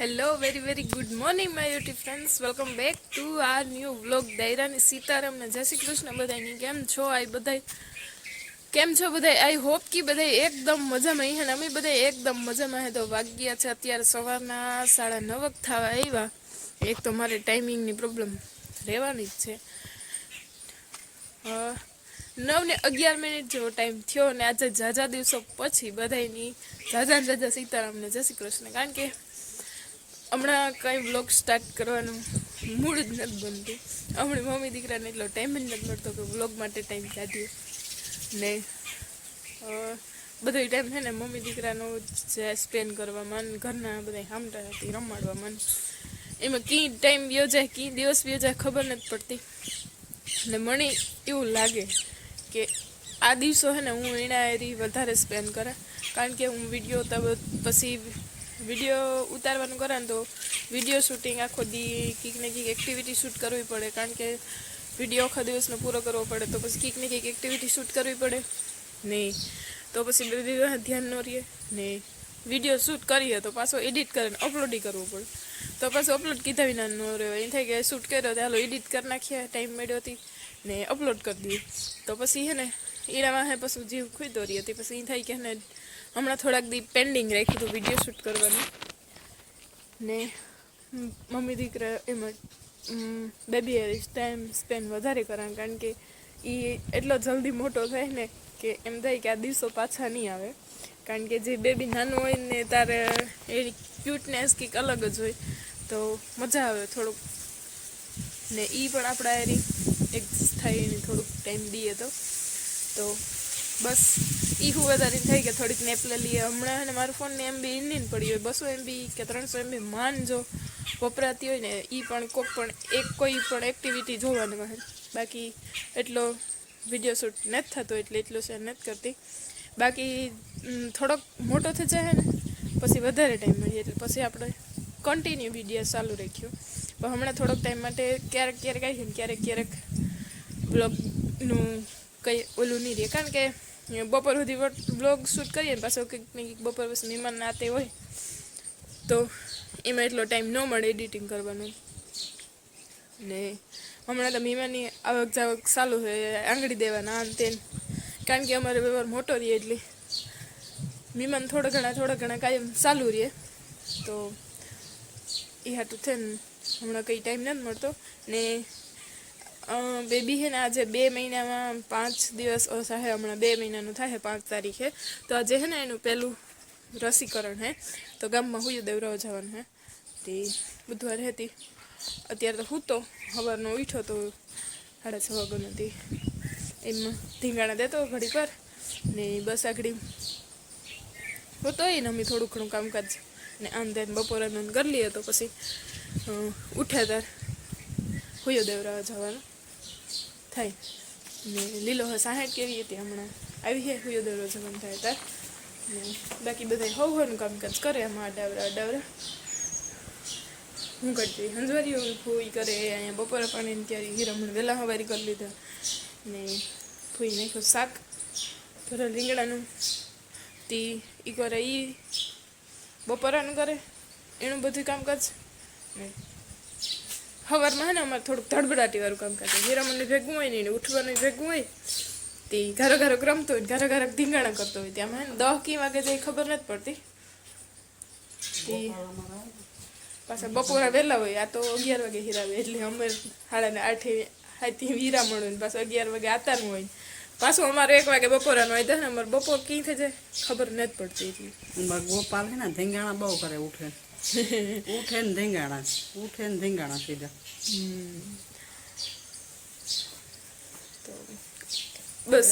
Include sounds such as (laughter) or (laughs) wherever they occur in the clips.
Hello very very good morning my YouTube friends welcome back to our new vlog દાયરાની Sitaram ને જય શ્રી કૃષ્ણ બધાની કેમ છો? આઈ બધાય કેમ છો બધાય? આઈ હોપ કે બધાય એકદમ મજામાં. હે અમે બધાય એકદમ મજામાં હે. તો વાગ્યા છે અત્યારે સવારના સાડા નવક થવા આવ્યા. એક તો મારે ટાઈમિંગની પ્રોબ્લેમ રહેવાની જ છે. નવ ને અગિયાર મિનિટ જેવો ટાઈમ થયો અને આજે ઝાઝા દિવસો પછી બધાયની ઝાઝા ઝાઝા સીતારામને જય શ્રી કૃષ્ણ. કારણ કે હમણાં કંઈ વ્લોગ સ્ટાર્ટ કરવાનું મૂડ જ નથી બનતું. હમણાં મમ્મી દીકરાને એટલો ટાઈમ જ નથી મળતો કે વ્લોગ માટે ટાઈમ કાઢીએ. ને બધો ટાઈમ છે ને મમ્મી દીકરાનો જે સ્પેન્ડ કરવામાં ઘરના બધા હામટા હતી રમાડવામાં એમાં કી ટાઈમ વ્યો જાય કી દિવસ વ્યો ખબર નથી પડતી. ને મને એવું લાગે કે આ દિવસો છે ને હું એના એરી વધારે સ્પેન્ડ કરે. કારણ કે હું વીડિયો પછી વીડિયો ઉતારવાનું કરે ને તો વીડિયો શૂટિંગ આખો દી કંઈક ને કંઈક એક્ટિવિટી શૂટ કરવી પડે. કારણ કે વીડિયો આખા દિવસનો પૂરો કરવો પડે, તો પછી કંઈક ને કંઈક એક્ટિવિટી શૂટ કરવી પડે. નહીં. તો પછી બેબી ધ્યાન ન રહીએ ને વીડિયો શૂટ કરીએ તો પાછો એડિટ કરીને અપલોડ કરવું પડે. તો પાછું અપલોડ કીધા વિના ન રહ્યો. એ થાય કે શૂટ કર્યો તો હાલો એડિટ કરી નાખીએ ટાઈમ મળ્યો હતી ને અપલોડ કરી દઈએ તો પછી હે ને એનામાં હે, પછી જીવ ખુદો રહી હતી પછી એ થાય કે હે ને હમણાં થોડાક દી પેન્ડિંગ રાખ્યું હતું વીડિયો શૂટ કરવાનું. ને મમ્મી દીકરા એમાં બેબી ટાઈમ સ્પેન્ડ વધારે કરાય કારણ કે એ એટલો જલ્દી મોટો થાય ને કે એમ થાય કે આ દિવસો પાછા નહીં આવે. કારણ કે જે બેબી નાનું હોય ને તારે એની ક્યુટનેસ કંઈક અલગ જ હોય, તો મજા આવે થોડુંક. ને એ પણ આપણા એની એક થાય એને થોડુંક ટાઈમ દઈએ તો. તો બસ. એ હું વધારે થઈ કે થોડીક નેપલે લઈએ. હમણાં ને મારો ફોન ને એમબી ઇન્ડિયન પડી હોય, બસો એમબી કે ત્રણસો એમબી માન જો વપરાતી હોય ને એ પણ કોક પણ એક કોઈ પણ એક્ટિવિટી જોવાનું હોય. બાકી એટલો વીડિયો શૂટ નથી થતો, એટલે એટલું શેર નથી કરતી. બાકી થોડોક મોટો થઈ જાય ને, પછી વધારે ટાઈમ મળીએ, એટલે પછી આપણે કન્ટિન્યુ વીડિયો ચાલુ રાખ્યું. પણ હમણાં થોડોક ટાઈમ માટે ક્યારેક ક્યારેક આવી ને, ક્યારેક ક્યારેક બ્લોગનું કંઈ ઓલું નહીં રહે. કારણ કે બપોર સુધી બ્લોગ શૂટ કરીએ ને પાછો કંઈક ને બપોર પછી મહેમાન નાતે હોય, તો એમાં એટલો ટાઈમ ન મળે એડિટિંગ કરવાનું. ને હમણાં તો મહેમાનની આવક જાવક ચાલુ છે, આંગળી દેવાના આમ તેમ. કારણ કે અમારે વ્યવહાર મોટો રહીએ એટલે મહેમાન થોડા ઘણા થોડા ઘણા કાયમ ચાલુ રહીએ તો એ હાટું છે ને હમણાં કંઈ ટાઈમ નથી મળતો. ને બેબી છે ને આજે બે મહિનામાં પાંચ દિવસ થાય હમણાં બે મહિનાનું થાય પાંચ તારીખે. તો આજે છે ને એનું પહેલું રસીકરણ હે તો ગામમાં હુયું દેવરાવ જવાનું હે તે બુધવારે હતી. અત્યારે તો હું તો સવારનો ઉઠ્યો તો સાડા છ વાગ્યાનો હતી. એમ ધીંગાણા દેતો ઘડી પર ને બસ આગળ હોતો ને અમે થોડું ઘણું કામકાજ ને આમ તેમ બપોરાનું કરી લઈએ તો પછી ઉઠ્યા તાર હુયો દેવરાવા જવાનું. થાય. ને લીલો હ સાહેઠ કેવી હતી હમણાં? આવી છે હુયો દેવરો જવાનું થાય તાર. ને બાકી બધા હવ હવનું કામકાજ કરે એમાં અડાવરા અડાવરા હું કરતી? હંજવારીઓ ફૂઈ કરે, અહીંયા બપોરે પાણીની ત્યારે હીરામણ વહેલા હવારી કરી લીધા. ને ફૂઈ નાખ્યું શાક, ઘરે રીંગણાનું તી, ઈ કરે ઈ, બપોરાનું કરે, એનું બધું કામકાજ. ને સવારમાં હે ને અમારે થોડુંક ધડબડાટી વાળું કામ હોય હીરામણને ભેગું હોય ને એને ઉઠવાનું ભેગું હોય, તે ઘરે ઘરે રમતો હોય ઘરે ઘરે ધીંગાણા કરતો હોય. ત્યાં હે ને દહ કી વાગે જાય ખબર નથી પડતી. પાછા બપોરા વહેલા હોય, આ તો અગિયાર વાગે હીરાવે, એટલે અમે સાડા આઠે હાથી હીરા મળે પાછું અગિયાર વાગે આતાનું હોય. પાછું અમારે એક વાગે બપોરાનું તો ને અમારે બપોર કી થઈ જાય ખબર નથી પડતી હતી ગોપાલ છે ને ધીંગાણા બહુ કરે ઉઠે. (laughs) ઉઠે ને ધીંગાણા ઉઠે ને ધીંગાણા સીધા તો બસ.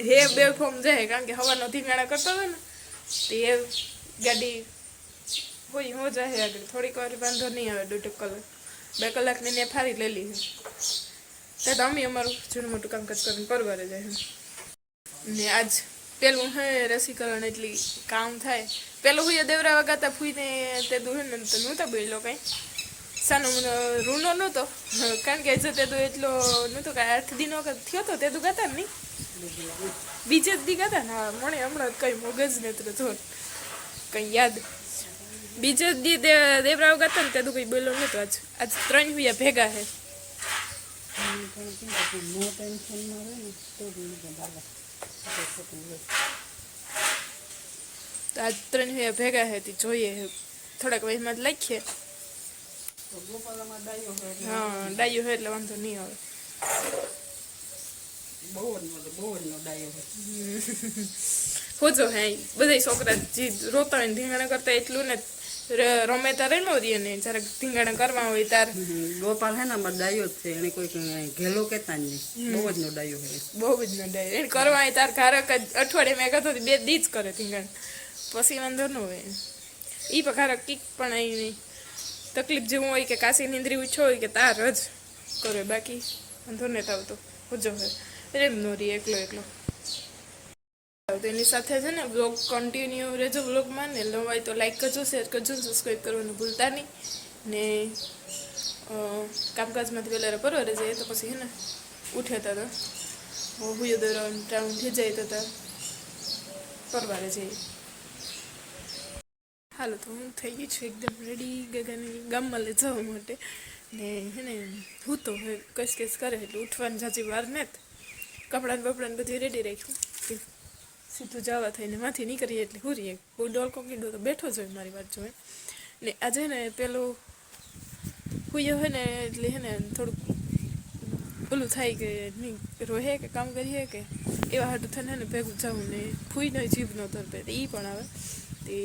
હે બે ફોર્મ જાય કારણ કે હવાનો ધીંગાણા કરતો હોય ને તે એ ગાડી હોય હો જાય આગળ. થોડીક વાર વાંધો નહીં આવે દોઢ કલાક. બે કલાકની ને ફારી લેલી છે. તો અમે અમારું જૂનું મોટું કામકાજ કરીને પરવારે જાય ને આજ પેલું હે રસીકરણ એટલી કામ થાય. પેલું હું દેવરા વગાતા ફૂઈને તે દુહે ને તો નહોતા બોલો કાંઈ. સાનો મને રૂનો નહોતો. કારણ કે જો તે દુ એટલો નહોતો કાંઈ. આઠ દિનો થયો તો તે દુ ગાતા નહીં. બીજે જ દી ગાતા ને. મને હમણાં કઈ મગજ નેત્ર જો કંઈ યાદ. બીજે દી દે- દેવરાવ ગાતા ને તે કઈ બોલ્યો નહોતો આજ. આજ ત્રણ હુયા ભેગા હે. હું પણ કેમ કે તું નો ટેન્શનમાં રહે ને તો ત્રણ હુયા ભેગા હતી જોઈએ થોડાક વહીમાં લખીએ. એટલે હા વાંધો નહીં આવે. (laughs) હોજો હે બધા છોકરા જે રોતા હોય ધીંગાણા કરતા એટલું ને રમે તારે નો રહીએ ને જ્યારે ધીંગાણા કરવા હોય તાર ગોપાલ હે ને અમારો ડાયો જ છે એને કોઈ ઘેલો કહેતા નહીં. બહુ જ નો ડાયો હે બહુ જ નો ડાયો એને કરવા હોય તાર કારક જ અઠવાડિયે મેં કહેતો બે દી જ કરે ધીંગાણ. પછી વાંધો ન હોય. ઈ પણ કારક કીક પણ અહીં નહીં. તકલીફ જેવું હોય કે કાશી નીંદરી ઉછો હોય કે તાર જ કરે. બાકી વાંધો નહીં આવતો. હોજો હોય એમ નો રી એકલો એકલો. તો એની સાથે છે ને બ્લોગ કન્ટિન્યુ રહેજો બ્લોગમાં ને લવાય તો લાઈક કરજો શેર કરજો સબસ્ક્રાઈબ કરવાનું ભૂલતા નહીં. ને કામકાજમાંથી પહેલાં પરવારે જઈએ તો પછી હે ને ઉઠે હતા તો. હુયો દોરો ટાઉન થઈ જાય તો પરવારે જઈએ. હાલો, તો હું થઈ ગઈ છું એકદમ રેડી ગગાની ગામમાં લઈ જવા માટે. ને હે ને, હું તો કશ કશ કરે એટલે ઉઠવાની જાજી વાર ને કપડાં બપડાને બધું રેડી રાખ્યું. સીધું જવા થઈને માથી નીકળીએ એટલે હુરીએ. કોઈ ડોલકો કીડો તો બેઠો જ હોય મારી વાત જોઈ ને આજે ને પેલું હુયો હોય ને એટલે હે ને થોડુંક ઓલું થાય કે નહીં, રોહે કે કામ કરીએ કે એવા હાટું થઈને ને ભેગું જવું ને ફૂઈને જીભ ન તરપે એ પણ આવે. તે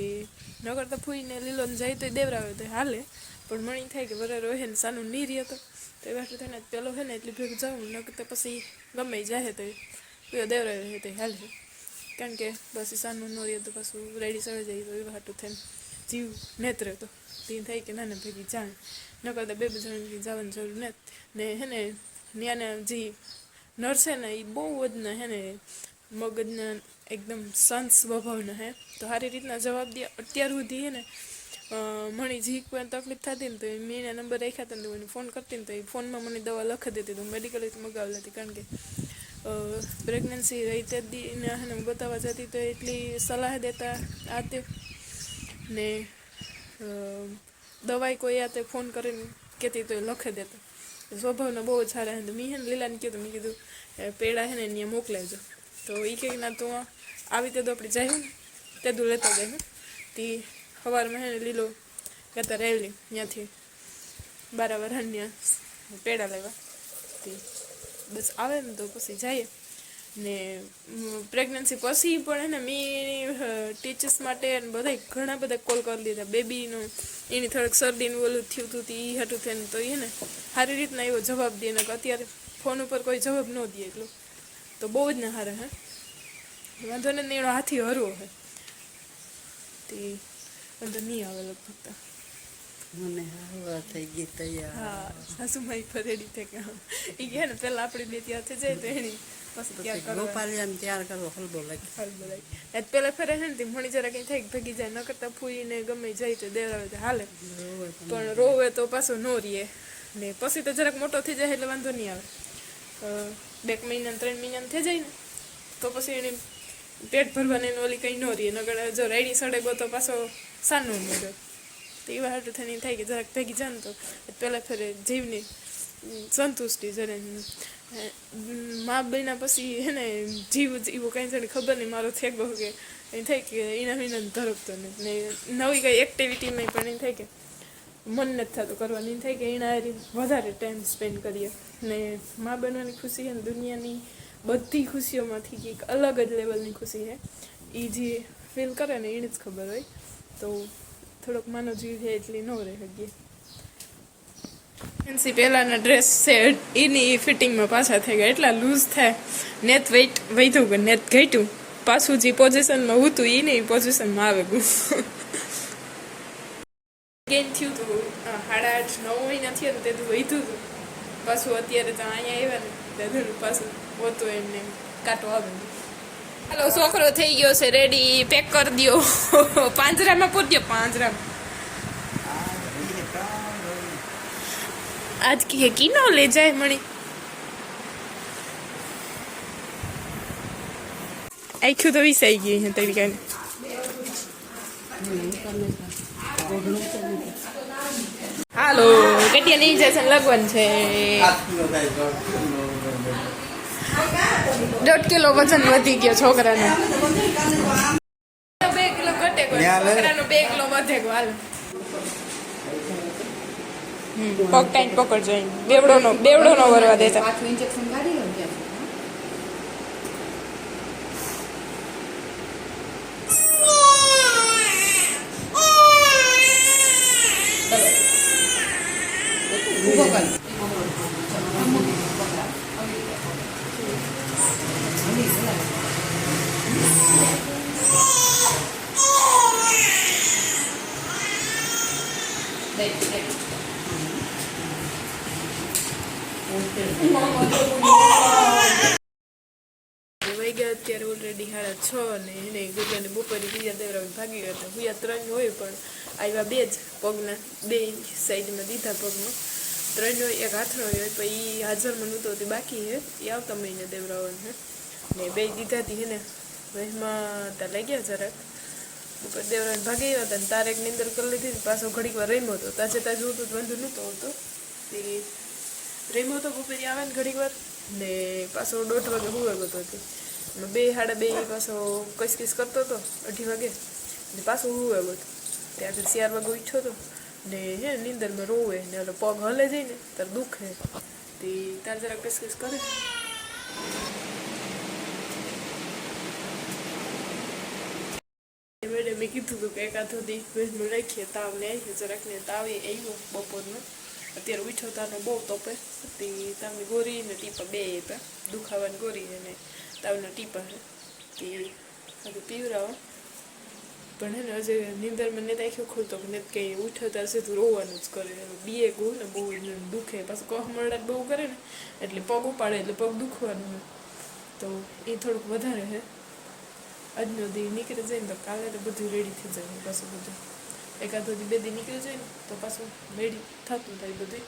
નગર તો ફૂઈને લીલો જાય તો દેવરાવે તો હાલે, પણ મણી થાય કે વરે રોહે ને સાનું નહીં રહે તો. એવા હાટું થઈને પેલો હે ને એટલે ભેગું જવું નકર તો પછી ગમે જાય તો દેવરાવે તો હાલે. કારણ કે બસ સાનું નો રહે તો પાછું રેડી સળે જાય તો એવા હાટું થઈને જીવ નેત્ર તો તે થાય કે ના ને ભેગી જાણ ન કરતા બે જણ જવાની જરૂર ને ને હે ને ત્યાંના જે નર્સ છે ને એ બહુ જ ને હે ને મગજના એકદમ શાંત સ્વભાવના હે તો સારી રીતના જવાબ દે અત્યાર સુધી હે ને મને જી કોઈ તકલીફ થતી ને તો એ મેં એના નંબર રાખ્યા હતા ને તો મને ફોન કરતી ને તો એ ફોનમાં મને દવા લખી દેતી તો મેડિકલ મગાવી લેતી કારણ કે પ્રેગ્નન્સી રહી તે દીને એને બતાવવા જતી તો એટલી સલાહ દેતા આ તે ને દવાઈ કોઈ આ તે ફોન કરીને કહેતી તો એ લખી દેતા. સ્વભાવના બહુ જ સારા હેને મેં હેને લીલાને કીધું, મેં કીધું પેડા હે ને ત્યાં મોકલાવજો. તો એ કહે ના, તો આવી તે તો આપણે જાય તે દૂર લેતા જાય તે સવારમાં હે લીલો કહેતા રહેલી ત્યાંથી બારા ત્યાં પેડા લેવા. તે બસ આવે ને તો પછી જઈએ. ને પ્રેગ્નન્સી પછી પણ એને મેં ટીચર્સ માટે અને બધા ઘણા બધા કોલ કરી લીધા બેબીનું એની થોડીક શરદીનું ઓલું થયું હતું એ હાટું થઈને તો એને સારી રીતના એવો જવાબ દે. ને અત્યારે ફોન ઉપર કોઈ જવાબ ન દે એટલું. તો બહુ જ ના હારે હે. વાંધો ને એનો હાથી હરવો હે. તે, વાંધો નહીં આવે લગભગ મને હવા થઈ ગઈ તૈયાર. હા સાસુમાઈ પર રેડી થઈ ગયા એ ગયા ને પેલા આપણે બે ત્યાં થઈ જાય તો એની પછી ત્યાં પછી ગોપાલિયાને તૈયાર કરવો હલબો લાગે હાલ બોલાય આજ પેલા ફેરે છે ને તે મણી જરા કઈ થાય કે જાય ન કરતા ફૂઈને ગમે જાય તો દેવરાવે તો હાલે. પણ રોવે તો પાછો નો રીએ. ને પછી તો જરાક મોટો થઈ જાય એટલે વાંધો નહીં આવે. બે મહિના ત્રણ મહિના થઈ જાય ને તો પછી એને પેટ ભરવાની ઓલી કંઈ ન રીએ. નગર જો રેડી સડે ગો તો પાછો સાનું મળે તો એવા હાટું નહીં થાય કે જરાક ભેગી જાય તો પહેલાં ફેરે જીવની સંતુષ્ટિ જરે મા બન્યા પછી હે ને જીવ એવું કાંઈ જાણે ખબર નહીં મારો થેગો કે. એમ થાય કે એના વિના ધરકતો નહીં નવી કંઈ એક્ટિવિટીમાં પણ એમ થાય કે મન નથી થતું કરવાની. થાય કે એના વધારે ટાઈમ સ્પેન્ડ કરીએ. ને મા બનવાની ખુશી છે ને દુનિયાની બધી ખુશીઓમાંથી કંઈક અલગ જ લેવલની ખુશી છે એ જે ફીલ કરે ને એને જ ખબર હોય. તો થોડોક માનો જીવ છે એટલી ન રહે શકીએ એનસી પહેલાના ડ્રેસ છે એની ફિટિંગમાં પાછા થઈ ગયા. એટલા લૂઝ થાય. નેત વેઇટ વધ્યું કે નેત ઘટ્યું. પાછું જે પોઝિશનમાં હતું એ નહીં પોઝિશનમાં આવે ગયું ગેન થયું હતું સાડા આઠ, નવ મહિના થયા તે, તો વધ્યું હતું પાછું અત્યારે તો અહીંયા આવ્યા ને દાદાનું પાછું હોતું એમને કાંટો આવે હાલો છોકરો થઈ ગયો છે રેડી પેક કરી દો (laughs) પાંજરામાં પૂરજો પાંજરામાં. આજ કે કિનો લે જાય મણી. આખ્યું તો વિસાઈ ગયું છે તરીકે ઓઢણું છે ને તે. હાલો કેટલી નહીં જશે લગન છે. દોઢ કિલો વજન વધી ગયો છોકરાને. બે કિલો ઘટે છોકરાનો બે કિલો વધે હાલ. પગ કાંઈ પકડજો. બેવડો નો બેવડો નો વરવા દેતા. ઇન્જેક્શન કાઢી લો ત્યાં ઊભો કર દે દે વહી ગયા અત્યારે ઓલરેડી સાડા છ ને એને ગુજાને બપોરે બીજા દેવરા ભાગી ગયા હતા. હુયા ત્રણ હોય પણ આવ્યા બે જ પગના, બે સાઈડમાં દીધા પગમાં ત્રણ હોય, એક હાથનો હોય, પણ એ હાજરમાં નહોતો, તે બાકી હે એ આવતા મહિને દેવરાવાનું હે ને બે દીધા હતી હે ને, વહેમાં ત્યાં લઈ ગયા જરાક. ઉપર દેવરાજ ભાગી ગયો હતો તારેક નિંદર કરી લીધી પાછો ઘડીક વાર રમ્યો હતો તાજે તાજ હું તો વાંધો નહોતો આવતો તે રેમો તો બપોરે આવે ને ઘડીક વાર ને પાછો દોઢ વાગે હું ગયો હતો. બે સાડા બે પાછો કસકીસ કરતો હતો, અઢી વાગે. ને પાછો હુવે ગયો ત્યાં આગળ ચાર વાગે ઉઠ્યો હતો ને હે નીંદરમાં રોવે ને એટલે પગ હલે જાય ને ત્યારે દુખે. તે તાર જરા કસકીસ કરે. કીધું હતું કે એકાદ ભેજનું લખીએ તાવ આવીએ, જરાક ને તાવ એ આવ્યો બપોરનું. અત્યારે ઉઠ્યો તારનો બહુ તપે તે તાવની ગોરી ને ટીપા બે હતા, દુખાવાની ગોરી અને તાવના ટીપા તે હવે પીવરાવો. પણ હે ને હજે મને ને રાખ્યો ખોલતો કે ને કંઈ ઉઠ્યો ત્યારે સીધું રોવાનું જ કરે. બીએ ગયું ને બહુ એને દુખે. પાછું કહ મળે બહુ કરે ને, એટલે પગ ઉપાડે એટલે પગ દુખવાનું તો એ થોડુંક વધારે છે આજનો દી નીકળી જાય ને તો કાલે તો બધું રેડી થઈ જાય પાછું બધું. એકાદો દી બે દી નીકળી જાય ને તો પાછું રેડી થતું થાય બધું